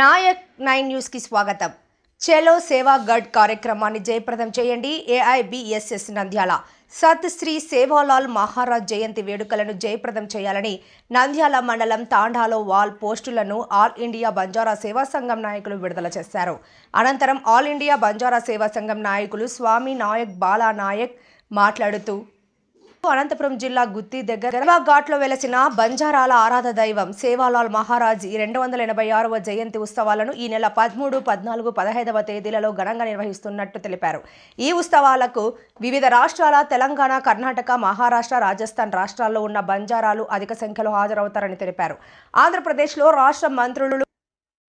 Naik nine న్యూస్కి స్వాగతం. చెలో సేవా గడ్ కార్యక్రమాన్ని జయప్రదం చేయండి. ఏఐబిఎస్ఎస్ నంద్యాల. సత్ శ్రీ సేవాలాల్ మహారాజ్ జయంతి వేడుకలను జయప్రదం చేయాలని నంద్యాల మండలం తాండాలో వాల్ పోస్టులను ఆల్ ఇండియా బంజారా సేవా సంఘం నాయకులు విడుదల చేశారు. అనంతరం ఆల్ ఇండియా బంజారా సేవా సంఘం నాయకులు స్వామి నాయక్ బాలా నాయక్ మాట్లాడుతూ అనంతపురం జిల్లా గుత్తి దగ్గర ఘాట్లో వెలసిన బంజారాల ఆరాధ దైవం సేవాలాల్ మహారాజ్ ఈ రెండు వందల ఎనభై ఆరవ జయంతి ఉత్సవాలను ఈ నెల పదమూడు పద్నాలుగు పదహైదవ తేదీలలో ఘనంగా నిర్వహిస్తున్నట్టు తెలిపారు. ఈ ఉత్సవాలకు వివిధ రాష్ట్రాల తెలంగాణ కర్ణాటక మహారాష్ట్ర రాజస్థాన్ రాష్ట్రాల్లో ఉన్న బంజారాలు అధిక సంఖ్యలో హాజరవుతారని తెలిపారు. ఆంధ్రప్రదేశ్లో రాష్ట్ర మంత్రులు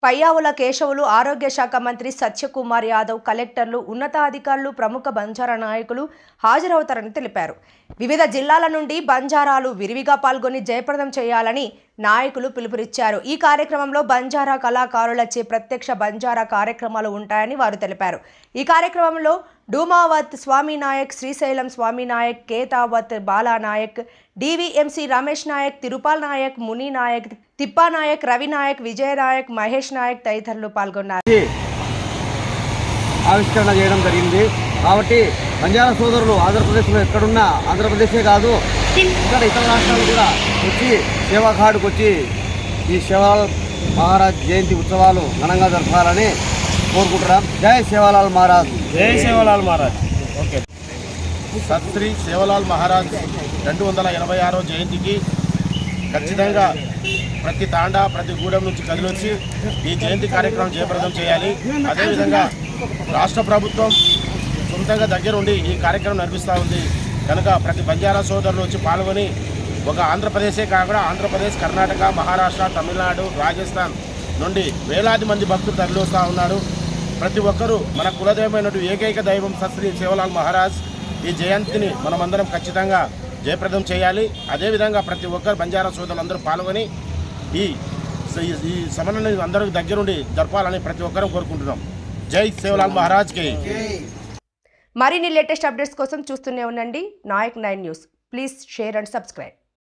పయ్యావుల కేశవులు ఆరోగ్య శాఖ మంత్రి సత్యకుమార్ యాదవ్ కలెక్టర్లు ఉన్నతాధికారులు ప్రముఖ బంజారా నాయకులు హాజరవుతారని తెలిపారు. వివిధ జిల్లాల నుండి బంజారాలు విరివిగా పాల్గొని జయప్రదం చేయాలని నాయకులు పిలుపునిచ్చారు. ఈ కార్యక్రమంలో బంజారా కళాకారులచే ప్రత్యక్ష బంజారా కార్యక్రమాలు ఉంటాయని వారు తెలిపారు. ఈ కార్యక్రమంలో డూమావత్ స్వామి నాయక్ శ్రీశైలం స్వామి నాయక్ కేతావత్ బాలానాయక్ డివిఎంసి రమేష్ నాయక్ తిరుపాల్ నాయక్ ముని నాయక్ తిప్పానాయక్ రవినాయక్ విజయనాయక్ మహేష్ నాయక్ తదితరులు పాల్గొన్నారు. ఆవిష్కరణ చేయడం జరిగింది. కాబట్టి బంజారా సోదరులు ఆంధ్రప్రదేశ్లో ఎక్కడున్నా ఆంధ్రప్రదేశే కాదు ఇక్కడ ఇతర రాష్ట్రాలు కూడా వచ్చి సేవా కార్డుకు వచ్చి ఈ సేవాలాల్ మహారాజ్ జయంతి ఉత్సవాలు ఘనంగా జరపాలని కోరుకుంటున్నాం. జై సేవాలాల్ మహారాజ్. జై సేవలాల్ మహారాజ్. ఓకే. సత్ శ్రీ సేవలాల్ మహారాజ్ రెండు వందల ఎనభై ఆరో జయంతికి ఖచ్చితంగా ప్రతి తాండా ప్రతి గూడెం నుంచి కదిలొచ్చి ఈ జయంతి కార్యక్రమం జయప్రదం చేయాలి. అదేవిధంగా రాష్ట్ర ప్రభుత్వం సొంతంగా దగ్గరుండి ఈ కార్యక్రమం నడిపిస్తూ ఉంది. కనుక ప్రతి బంజారా సోదరులు వచ్చి పాల్గొని ఒక ఆంధ్రప్రదేశే కాకుండా ఆంధ్రప్రదేశ్ కర్ణాటక మహారాష్ట్ర తమిళనాడు రాజస్థాన్ నుండి వేలాది మంది భక్తులు తరలిస్తూ ఉన్నారు. ప్రతి ఒక్కరూ మన కులదైవమైనటువంటి ఏకైక దైవం సశ్రీ సేవలాల్ మహారాజ్ ఈ జయంతిని మనమందరం ఖచ్చితంగా జయప్రదం చేయాలి. అదేవిధంగా ప్రతి ఒక్కరు బంజారా సోదరులందరూ పాల్గొని ఈ ఈ- ఈ సమన్వయం అందరూ దగ్గరుండి జరపాలని ప్రతి ఒక్కరూ కోరుకుంటున్నాం. జై సేవలాల్ మహారాజ్కి. మరిన్ని లేటెస్ట్ అప్డేట్స్ కోసం చూస్తూనే ఉండండి. Nayak nine news. Please share and subscribe.